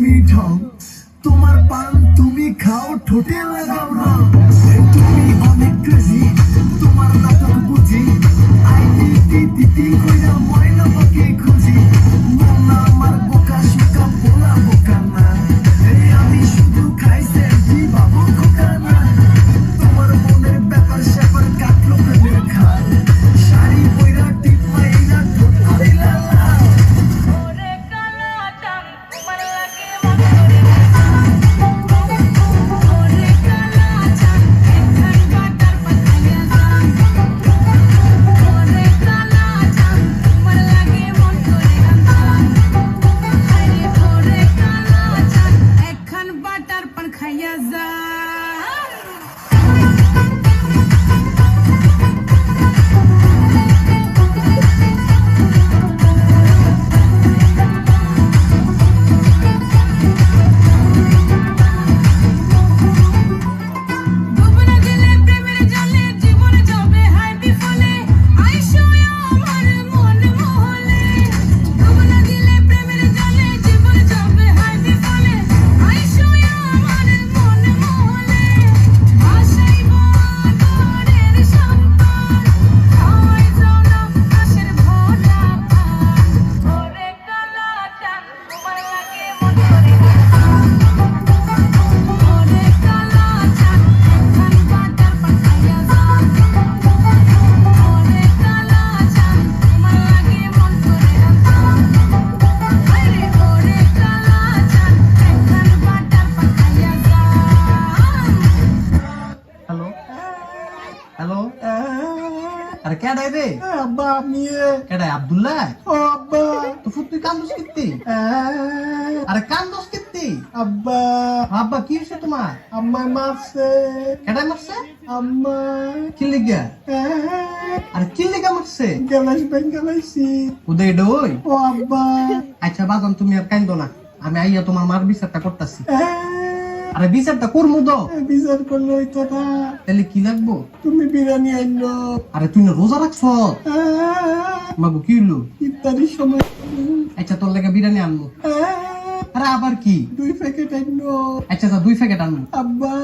তুমি ঢং তোমার পান তুমি খাও ঠোঁটে লাগাও না। তুমি অনেক ক্রেজি কেডাই রে? আব্বা আমি কেডাই আব্দুল্লাহ? ও আব্বা। তো ফুট তুই কান্দোস কিত্তি? আরে কান্দোস কিত্তি? আব্বা। আব্বা কি হয়েছে তোমার? আম্মা মারছে। কেডাই মারছে? আম্মা। কি লিগা? আরে কি লিগা মারছে? গেলাস বেঙ্গালাইছি উদয় ডই ও আব্বা। আচ্ছা বাজান তুমি আর কান্দো না। আমি আইয়া তোমার মার বিচারটা করতেছি। আরে বিচারটা করমু তো। বিচার করল তো না তাহলে কি লাগবো? তুমি বিরিয়ানি আনলো। আরে তুই না রোজা রাখছ? মাগু কি হইল? ইফতারির সময় আচ্ছা তোর লেগে বিরিয়ানি আনব। আরে আবার কি? দুই প্যাকেট আনলো। আচ্ছা আচ্ছা দুই প্যাকেট আনব আব্বা।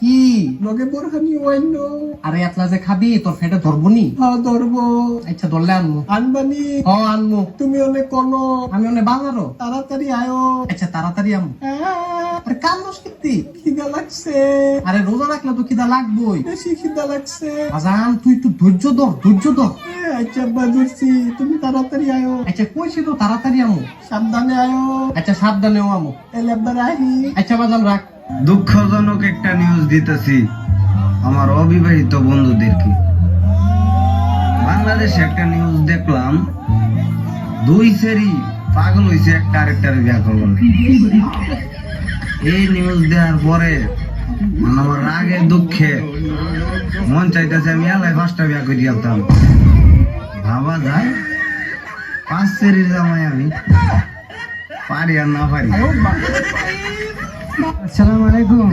কি? লগে বোরহানি আনলো। আরে এতলা যে খাবি তোর ফেটে ধরবনি হ্যাঁ ধরবো। আচ্ছা ধরলে আনব আনবানি হ আনব তুমি অনেক কোনো। আমি অনেক বাজারও তাড়াতাড়ি আয়ো। আচ্ছা তাড়াতাড়ি আনব আরে কান্দোস কিত্তি খিদা লাগছে। আরে রোজা রাখলে তো খিদা লাগবোই। বেশি খিদা লাগছে। বাজান তুই একটু ধৈর্য ধর ধৈর্য ধর। আচ্ছা আব্বা ধরছি। তুমি তাড়াতাড়ি আয়ো। আচ্ছা কইছি তো তাড়াতাড়ি আমো সাবধানে আয়ো। আচ্ছা আমো। আচ্ছা রাখ। দুঃখজনক একটা নিউজ দিতেছি। আমার অবিবাহিত বন্ধুদেরকে বাংলাদেশে একটা নিউজ দেখলাম। দুই সেরি পাগল হইছে একটা আরেকটার বিয়া করব এই নিউজ দেওয়ার পরে মানে আমার রাগে দুঃখে মন চাইতেছে আমি এলাই পাঁচটা বিয়া করে দিতাম ভাবা যায় পাঁচ সেরির জামাই আমি। পারি আর না পারি? আসসালামু আলাইকুম।